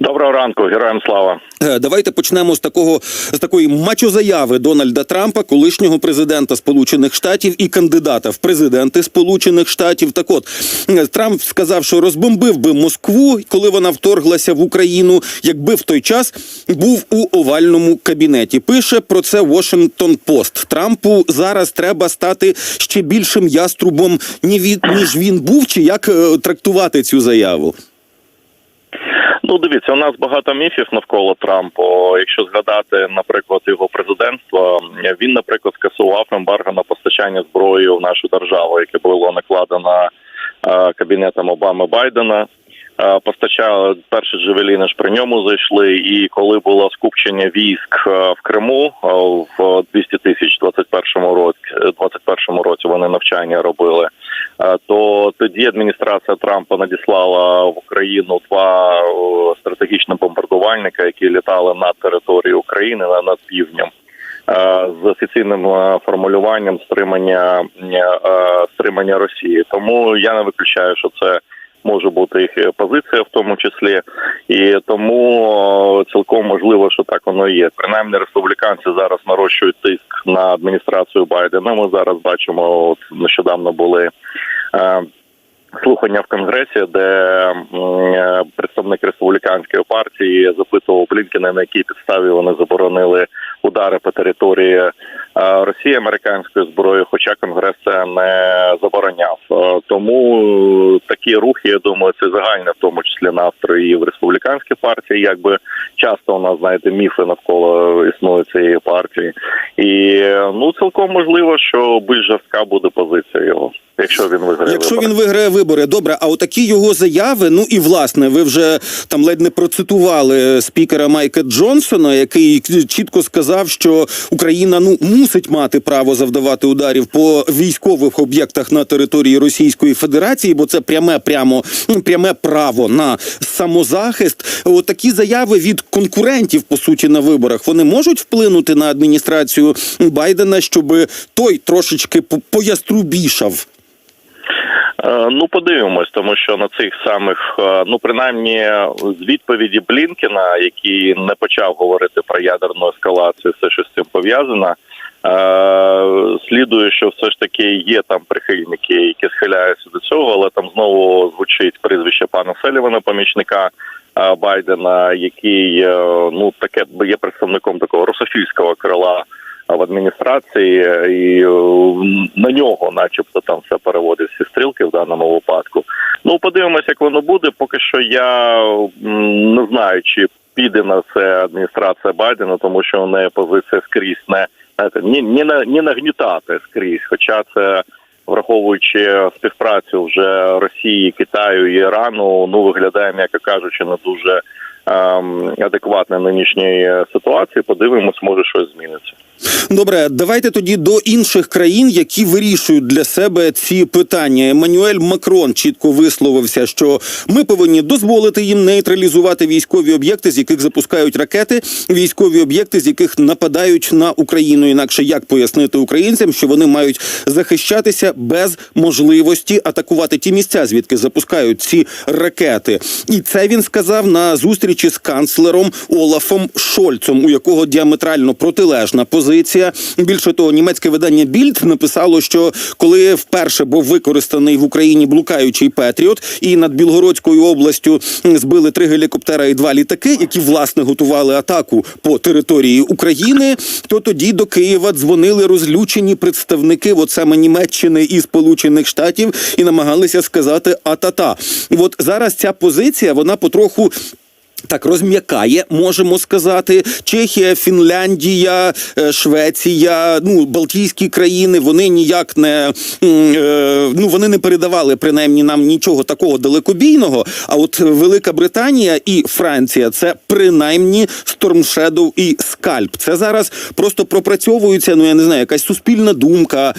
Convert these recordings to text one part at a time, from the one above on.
Доброго ранку, героям слава. Е, Давайте почнемо з такого з такої мачозаяви Дональда Трампа, колишнього президента Сполучених Штатів і кандидата в президенти Сполучених Штатів. Так от е, Трамп сказав, що розбомбив би Москву, коли вона вторглася в Україну, якби в той час був у овальному кабінеті. Пише про це Washington Post. Трампу зараз треба стати ще більшим яструбом, ніж він був, чи як е, трактувати цю заяву. Ну, дивіться, у нас багато міфів навколо Трампа. Якщо згадати, наприклад, його президентство, він, наприклад, скасував ембарго на постачання зброї в нашу державу, яке було накладено е, кабінетом Обами Байдена. Е, Постачали перші джевеліни ж при ньому зайшли. І коли було скупчення військ е, в Криму в 200 тисяч 21 році, 21 році вони навчання робили. Е, То тоді адміністрація Трампа надіслала в Україну два о, стратегічні бомбардувальника, які літали над територією України на- над півднем. е, З офіційним е, формулюванням стримання е, стримання Росії, тому я не виключаю, що це може бути їх позиція, в тому числі, і тому цілком можливо, що так воно є. Принаймні, республіканці зараз нарощують тиск на адміністрацію Байдена. Ми зараз бачимо, от нещодавно були. е, Слухання в конгресі, де е, представник республіканської партії запитував Блінкена, на якій підставі вони заборонили удари по території е, Росії американською зброєю, хоча конгрес це не забороняв. Е, Тому е, такі рухи, я думаю, це загальне, в тому числі настрої в республіканській партії. Якби часто у нас знаєте міфи навколо існують цієї партії, і е, ну цілком можливо, що більш жорстка буде позиція його, якщо він виграє. Якщо вибори. він виграє вибори, добре. А отакі його заяви. Ну і власне, ви вже там ледь не процитували спікера Майка Джонсона, який чітко сказав, що Україна ну мусить мати право завдавати ударів по військових об'єктах на території Російської Федерації, бо це пряме, прямо ну, пряме право на самозахист. Отакі заяви від конкурентів по суті на виборах вони можуть вплинути на адміністрацію Байдена, щоб той трошечки по- пояструбішав. Е, Ну, подивимось, тому що на цих самих, е, ну принаймні, з відповіді Блінкена, який не почав говорити про ядерну ескалацію, все що з цим пов'язано. Е, Слідує, що все ж таки є там прихильники, які схиляються до цього, але там знову звучить прізвище пана Селівана, помічника е, Байдена, який е, ну таке є представником такого русофільського крила в адміністрації, і на нього, начебто, там все переводить всі стрілки в даному випадку. Ну, подивимося, як воно буде. Поки що я не знаю, чи піде на це адміністрація Байдена, тому що у неї позиція скрізь не знаєте, ні, на, ні нагнітати скрізь, хоча це. Враховуючи співпрацю вже Росії, Китаю і Ірану, ну виглядає, м'яко кажучи, не дуже ем, адекватно нинішньої ситуації. Подивимось, може щось зміниться. Добре, давайте тоді до інших країн, які вирішують для себе ці питання. Еммануель Макрон чітко висловився, що ми повинні дозволити їм нейтралізувати військові об'єкти, з яких запускають ракети, військові об'єкти, з яких нападають на Україну. Інакше як пояснити українцям, що вони мають захищатися без можливості атакувати ті місця, звідки запускають ці ракети. І це він сказав на зустрічі з канцлером Олафом Шольцом, у якого діаметрально протилежна позиція. Більше того, німецьке видання Більд написало, що коли вперше був використаний в Україні блукаючий Петріот, і над Білгородською областю збили три гелікоптера і два літаки, які власне готували атаку по території України, то тоді до Києва дзвонили розлючені представники от саме Німеччини і Сполучених Штатів і намагалися сказати атата. І от зараз ця позиція вона потроху. Так розм'якає, можемо сказати. Чехія, Фінляндія, е, Швеція, ну Балтійські країни. Вони ніяк не е, ну вони не передавали принаймні нам нічого такого далекобійного. А от Велика Британія і Франція це принаймні Shadow і Скальп. Це зараз просто пропрацьовується. Ну я не знаю, якась суспільна думка,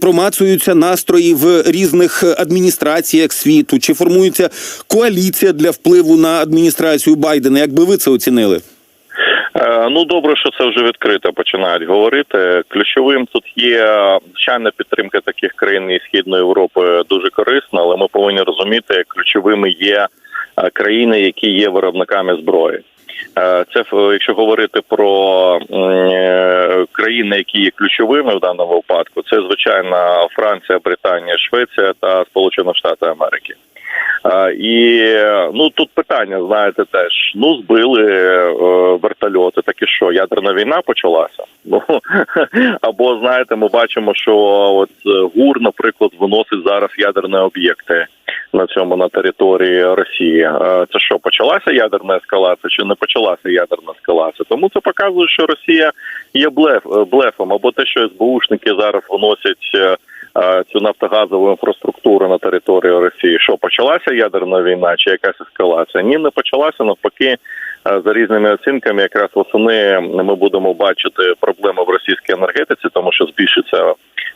промацуються настрої в різних адміністраціях світу, чи формується коаліція для впливу на адміністрацію Байдена. Як би ви це оцінили? Е, Ну добре, що це вже відкрито починають говорити. Ключовим тут є звичайна підтримка таких країн і східної Європи дуже корисна, але ми повинні розуміти, ключовими є е, країни, які є виробниками зброї. Е, Це якщо говорити про країни, які є ключовими в даному випадку, це звичайно Франція, Британія, Швеція та Сполучені Штати Америки. І ну тут питання, знаєте, теж ну збили е, вертольоти, так і що ядерна війна почалася. Ну або знаєте, ми бачимо, що от е, ГУР, наприклад, виносить зараз ядерні об'єкти на цьому на території Росії. Е, Це що почалася ядерна ескалація, чи не почалася ядерна ескалація? Тому це показує, що Росія є блеф блефом, або те, що СБУшники зараз виносять. Е, Цю нафтогазову інфраструктуру на території Росії, що почалася ядерна війна, чи якась ескалація? Ні, не почалася. Навпаки, е, за різними оцінками, якраз восени ми будемо бачити проблеми в російській енергетиці, тому що збільшиться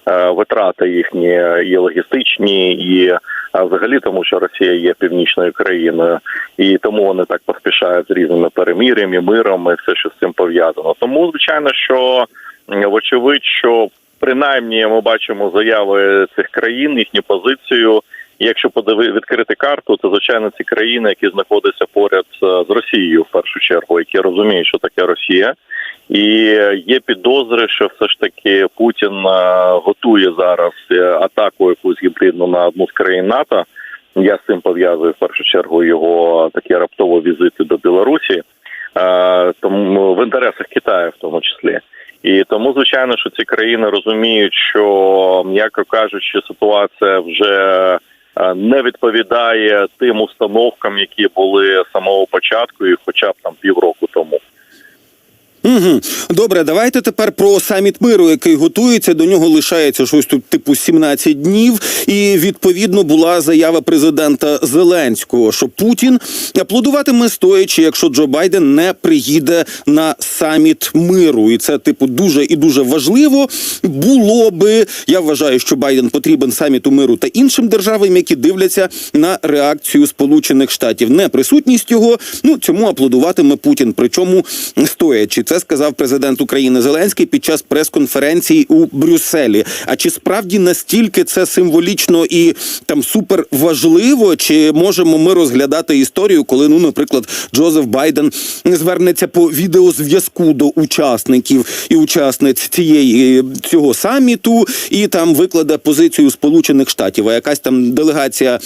е, витрати їхні і логістичні, і взагалі тому, що Росія є північною країною, і тому вони так поспішають з різними перемір'ями, миром і все, що з цим пов'язано. Тому звичайно, що вочевидь, що принаймні ми бачимо заяви цих країн, їхню позицію. Якщо подиви відкрити карту, то звичайно ці країни, які знаходяться поряд е, з Росією, в першу чергу, які розуміють, що таке Росія, і є підозри, що все ж таки Путін е, готує зараз е, атаку якусь гібридну на одну з країн НАТО. Я з цим пов'язую в першу чергу його такі раптові візити до Білорусі, е, тому в інтересах Китаю, в тому числі. І тому, звичайно, що ці країни розуміють, що м'яко кажучи, ситуація вже е, не відповідає тим установкам, які були самого початку, і хоча б там півроку тому. Угу. Добре, давайте тепер про саміт миру, який готується. До нього лишається щось тут типу 17 днів. І відповідно була заява президента Зеленського, що Путін аплодуватиме стоячи, якщо Джо Байден не приїде на саміт миру. І це типу дуже і дуже важливо було би. Я вважаю, що Байден потрібен саміту миру та іншим державам, які дивляться на реакцію Сполучених Штатів. Не присутність його. Ну цьому аплодуватиме Путін. Причому стоячи. Це сказав президент України Зеленський під час прес-конференції у Брюсселі. А чи справді настільки це символічно і там супер важливо? Чи можемо ми розглядати історію, коли ну, наприклад, Джозеф Байден звернеться по відеозв'язку до учасників і учасниць цієї цього саміту, і там викладе позицію Сполучених Штатів, а якась там делегація.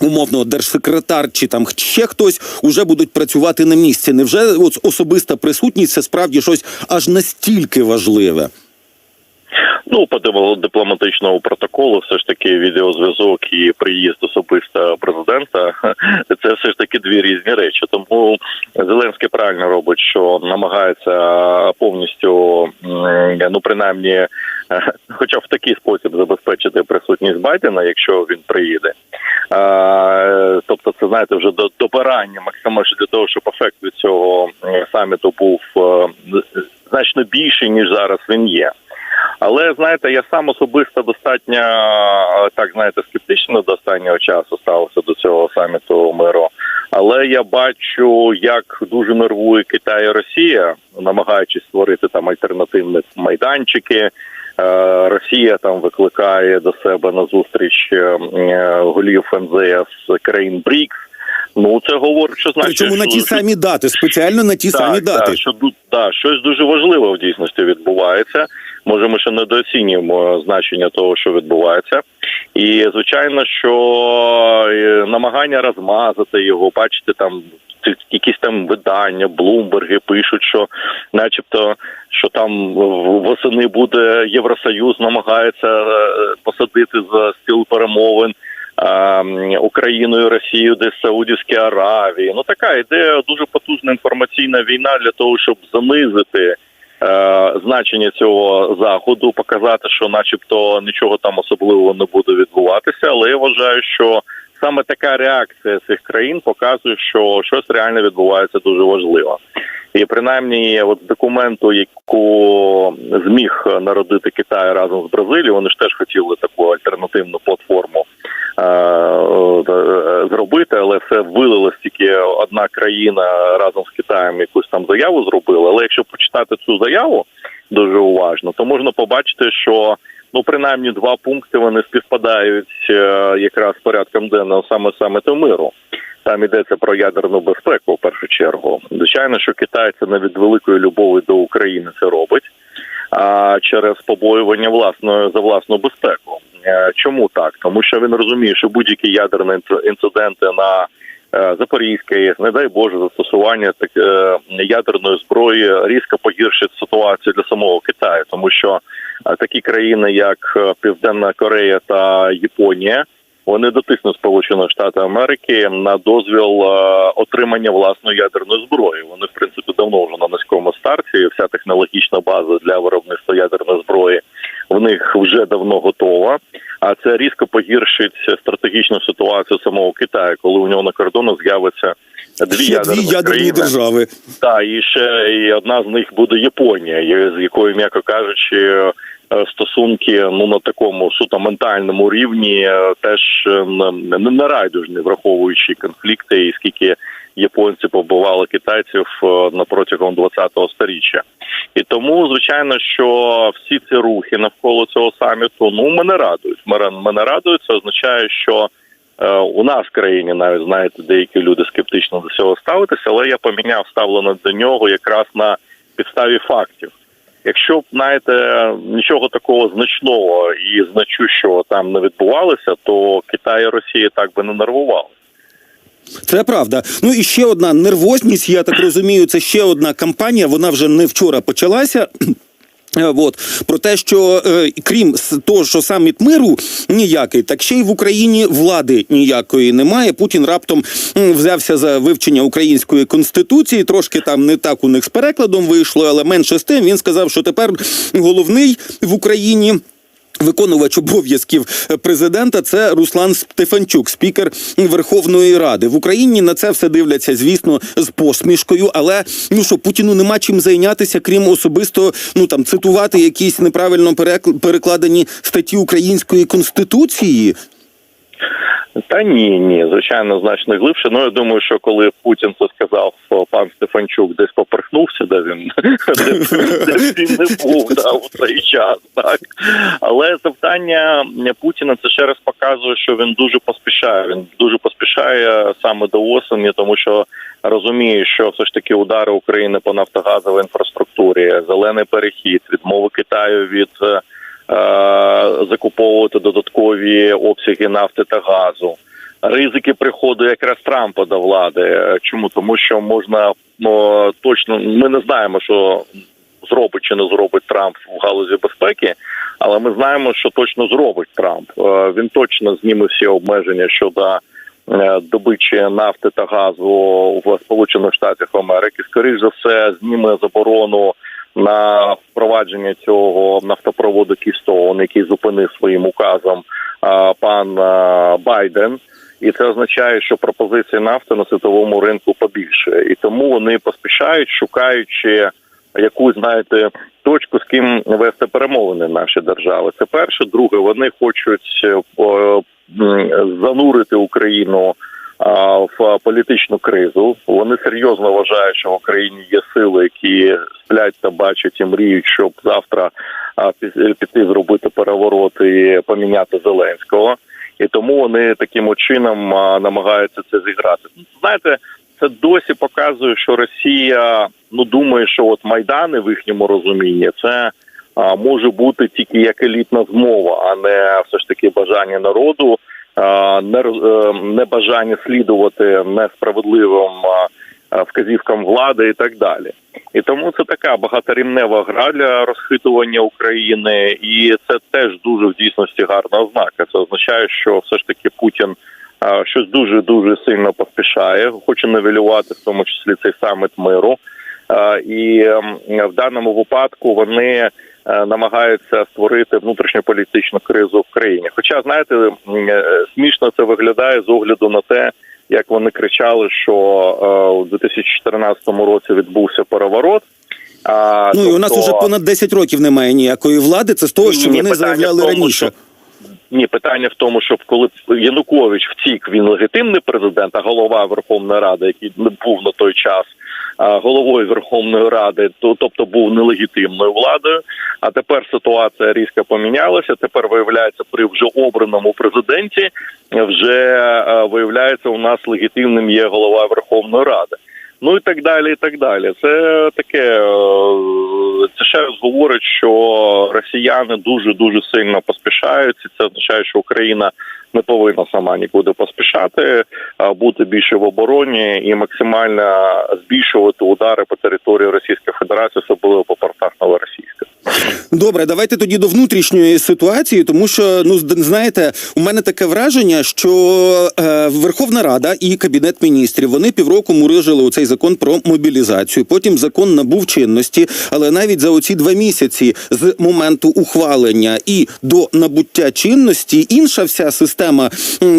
Умовно, держсекретар чи там ще хтось уже будуть працювати на місці. Невже от особиста присутність це справді щось аж настільки важливе? Ну, по дипломатичному протоколу, все ж таки відеозв'язок і приїзд особисто президента це все ж таки дві різні речі. Тому Зеленський правильно робить, що намагається повністю ну принаймні, хоча б в такий спосіб забезпечити присутність Байдена, якщо він приїде. Тобто, це знаєте, вже до добирання максимально для того, щоб ефект від цього саміту був е, значно більший ніж зараз він є. Але знаєте, я сам особисто достатньо е, так знаєте скептично до останнього часу ставився до цього саміту миру. Але я бачу, як дуже нервує Китай і Росія, намагаючись створити там альтернативні майданчики. Е, Росія там викликає до себе на зустріч е, е, голів МЗС країн БРІКС. Ну це говорить, що значить Причому на ті що- самі дати, спеціально на ті самі дати. Так, що да, щось дуже важливе в дійсності відбувається. Може, ми ще недооцінюємо значення того, що відбувається, і звичайно, що е, намагання розмазати його, бачите, там якісь там видання, блумберги пишуть, що, начебто, що там восени буде Євросоюз, намагається е, посадити за стіл перемовин. Україною, Росією, десь Саудівській Аравії. Ну така ідея дуже потужна інформаційна війна для того, щоб занизити значення цього заходу, показати, що, начебто, нічого там особливого не буде відбуватися. Але я вважаю, що саме така реакція цих країн показує, що щось реально відбувається дуже важливо. І принаймні, от документу, яку зміг народити Китай разом з Бразилією, вони ж теж хотіли таку альтернативну платформу е, е, зробити, але все вилилось тільки одна країна разом з Китаєм якусь там заяву зробила. Але якщо б заяву дуже уважно, то можна побачити, що ну принаймні два пункти вони співпадають е, якраз порядком денного саме саміту миру. Там йдеться про ядерну безпеку в першу чергу. Звичайно, що Китай це не від великої любові до України це робить, а через побоювання власної за власну безпеку. Е, Чому так? Тому що він розуміє, що будь-які ядерні інциденти на е, Запорізькій, АЕС, не дай Боже, застосування так, е, ядерної зброї різко погіршить ситуацію для самого Китаю, тому що такі країни, як Південна Корея та Японія, вони дотиснуть Сполучених Штатів Америки на дозвіл отримання власної ядерної зброї. Вони, в принципі, давно вже на низькому старті. Вся технологічна база для виробництва ядерної зброї в них вже давно готова. А це різко погіршить стратегічну ситуацію самого Китаю, коли у нього на кордонах з'явиться дві Ще ядерні, дві ядерні країни. держави. Так, і ще і одна з них буде Японія, з якою, м'яко кажучи, е, стосунки ну на такому суто ментальному рівні е, теж не, не, не райдужні, враховуючи конфлікти і скільки японці побивали китайців е, на протягом 20-го сторіччя. І тому, звичайно, що всі ці рухи навколо цього саміту ну мене радують. Мене, радують. Це означає, що у нас в країні навіть знаєте, деякі люди скептично до цього ставитися, але я поміняв ставлення до нього якраз на підставі фактів. Якщо б знаєте нічого такого значного і значущого там не відбувалося, то Китай і Росія так би не нервували. Це правда. Ну і ще одна нервозність. Я так розумію, це ще одна кампанія. Вона вже не вчора почалася. Е, От про те, що е, крім того, що саміт миру ніякий, так ще й в Україні влади ніякої немає. Путін раптом взявся за вивчення української конституції. Трошки там не так у них з перекладом вийшло, але менше з тим він сказав, що тепер головний в Україні. Виконувач обов'язків президента це Руслан Стефанчук, спікер Верховної Ради в Україні. На це все дивляться, звісно, з посмішкою. Але ну що Путіну нема чим зайнятися, крім особисто ну там цитувати якісь неправильно перекл- перекладені статті української конституції. Та ні, ні, звичайно, значно глибше. Ну я думаю, що коли Путін це сказав, пан Стефанчук десь поперхнувся, де він де, він не був да, у цей час, так але завдання Путіна це ще раз показує, що він дуже поспішає. Він дуже поспішає саме до осені, тому що розуміє, що все ж таки удари України по нафтогазовій інфраструктурі, зелений перехід, відмови Китаю від. Е, закуповувати додаткові обсяги нафти та газу. Ризики приходу якраз Трампа до влади. Чому тому, що можна ну, точно ми не знаємо, що зробить чи не зробить Трамп в галузі безпеки, але ми знаємо, що точно зробить Трамп. Е, Він точно зніме всі обмеження щодо е, добичі нафти та газу в Сполучених Штатах Америки. Скоріш за все, зніме заборону на впровадження цього нафтопроводу Кістон, який зупинив своїм указом пан Байден. І це означає, що пропозиції нафти на світовому ринку побільше, і тому вони поспішають, шукаючи якусь, знаєте, точку, з ким вести перемовини наші держави. Це перше. Друге, вони хочуть е, занурити Україну в політичну кризу. Вони серйозно вважають, що в Україні є сили, які сплять та бачать і мріють, щоб завтра піти зробити переворот і поміняти Зеленського. І тому вони таким чином намагаються це зіграти. Знаєте, це досі показує, що Росія ну думає, що от майдани в їхньому розумінні це а, може бути тільки як елітна змова, а не все ж таки бажання народу, роз- е, слідувати несправедливим а, вказівкам влади і так далі. І тому це така багаторівнева гра для розхитування України, і це теж дуже в дійсності гарна ознака. Це означає, що все ж таки Путін щось дуже дуже сильно поспішає, хоче нивелювати в тому числі цей саміт миру. І ем, в даному випадку вони е, намагаються створити внутрішньополітичну кризу в країні. Хоча, знаєте, е, смішно це виглядає з огляду на те, як вони кричали, що е, у 2014 році відбувся переворот. А, Ну і у нас тобто- уже понад 10 років немає ніякої влади. Це з того, що Ні, вони заявляли тому, раніше. що- Ні, питання в тому, що коли Янукович втік, він легітимний президент, а голова Верховної Ради, який не був на той час головою Верховної Ради, то тобто був нелегітимною владою. А тепер ситуація різко помінялася. Тепер виявляється при вже обраному президенті, вже е, виявляється у нас легітимним є голова Верховної Ради. Ну і так далі, і так далі. Це таке е, це ще раз говорить, що росіяни дуже дуже сильно поспішають. І це означає, що Україна не повинна сама нікуди поспішати, а бути більше в обороні і максимально збільшувати удари по території Російської Федерації, особливо по портах Новоросійська. Добре, давайте тоді до внутрішньої ситуації, тому що ну знаєте, у мене таке враження, що е, Верховна Рада і Кабінет міністрів вони півроку мурижили у цей закон про мобілізацію. Потім закон набув чинності, але навіть за оці два місяці з моменту ухвалення і до набуття чинності інша вся система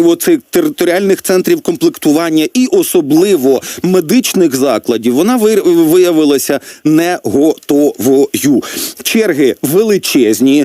оцих територіальних центрів комплектування і особливо медичних закладів, вона виявилася не готовою. Черги величезні.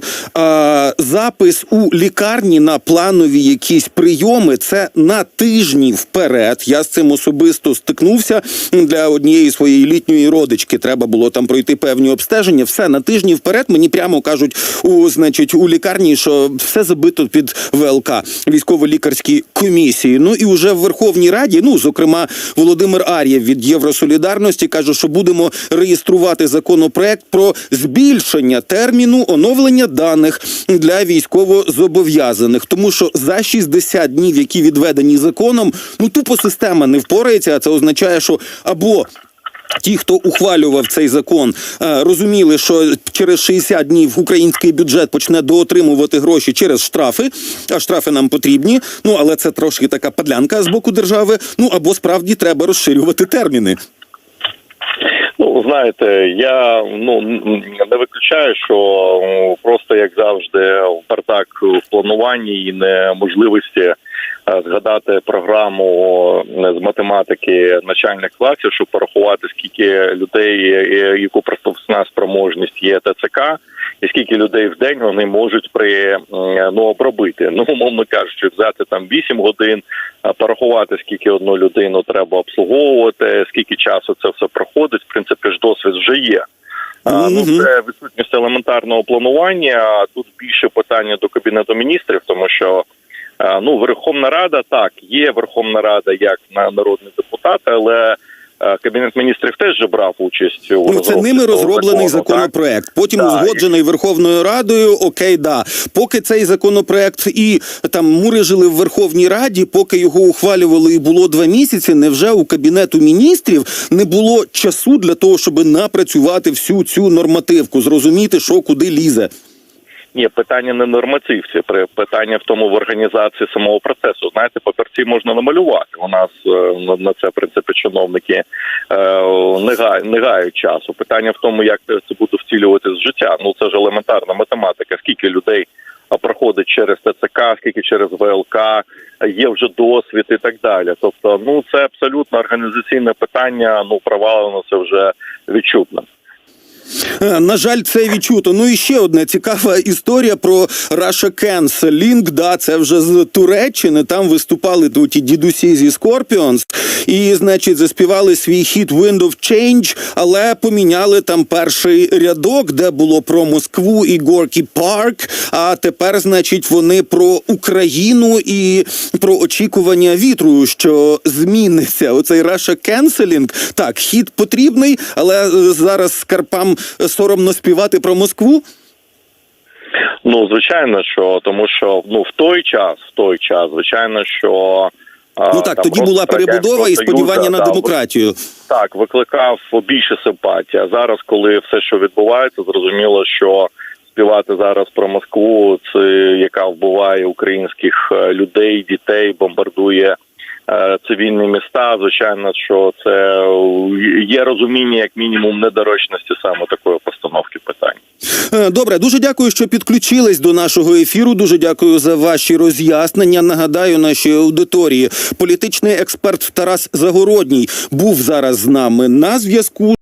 Запис у лікарні на планові якісь прийоми це на тижні вперед. Я з цим особисто стикнувся для однієї своєї літньої родички. Треба було там пройти певні обстеження. Все на тижні вперед. Мені прямо кажуть у значить у лікарні, що все забито під ВЛК військово-лікарські комісії. Ну і вже в Верховній Раді, ну зокрема, Володимир Ар'єв від Євросолідарності каже, що будемо реєструвати законопроект про збільшення терміну оновлення даних для військовозобов'язаних, тому що за 60 днів, які відведені законом, ну тупо система не впорається. А це означає, що або Ті, хто ухвалював цей закон, е, розуміли, що через 60 днів український бюджет почне доотримувати гроші через штрафи, а штрафи нам потрібні. Ну але це трошки така падлянка з боку держави. Ну або справді треба розширювати терміни. Знаєте, я ну не виключаю, що просто як завжди бардак в плануванні і неможливості е, згадати програму е, з математики начальних класів, щоб порахувати скільки людей, яку пропускна спроможність є ТЦК, і скільки людей в день вони можуть при ну обробити. Ну умовно кажучи, взяти там 8 годин, порахувати скільки одну людину треба обслуговувати, скільки часу це все проходить. В принципі, ж досвід вже є. А, ну, це відсутність елементарного планування. Тут більше питання до кабінету міністрів, тому що ну Верховна Рада так є Верховна Рада як на народний депутат, але кабінет міністрів теж же брав участь у Ну, це ними розроблений закону, так? законопроект. Потім Так. узгоджений Верховною Радою. Окей, да. Поки цей законопроект і там мурижили в Верховній Раді, поки його ухвалювали і було два місяці. Невже у кабінету міністрів не було часу для того, щоб напрацювати всю цю нормативку, зрозуміти, що куди лізе? Ні, питання не нормативці, питання в тому в організації самого процесу. Знаєте, папірці можна намалювати. У нас е, на- на це в принципі чиновники е, не гають, не гають часу. Питання в тому, як це буде втілювати з життя. Ну це ж елементарна математика. Скільки людей проходить через ТЦК, скільки через ВЛК, є вже досвід і так далі. Тобто, ну це абсолютно організаційне питання. Ну провалено це вже відчутно. Е, На жаль, це відчуто. Ну і ще одна цікава історія про Russia Canceling. Да, це вже з Туреччини. Там виступали тут і дідусі зі Scorpions. І, значить, заспівали свій хіт Wind of Change, але поміняли там перший рядок, де було про Москву і Горкі Парк. А тепер, значить, вони про Україну і про очікування вітру, що зміниться. Оцей Russia Canceling. Так, хіт потрібний, але е, зараз скарпам соромно співати про Москву. Ну, звичайно, що тому, що ну в той час, в той час, звичайно, що Ну так, там тоді була перебудова і сподівання Союзу, на да, демократію. Так, викликав більше симпатії. А зараз, коли все, що відбувається, зрозуміло, що співати зараз про Москву, це яка вбиває українських е, людей, дітей, бомбардує цивільні міста. Звичайно, що це е, є розуміння, як мінімум, недорочності саме такої постановки питань. Е, Добре, дуже дякую, що підключились до нашого ефіру. Дуже дякую за ваші роз'яснення. Нагадаю, нашій аудиторії політичний експерт Тарас Загородній був зараз з нами на зв'язку.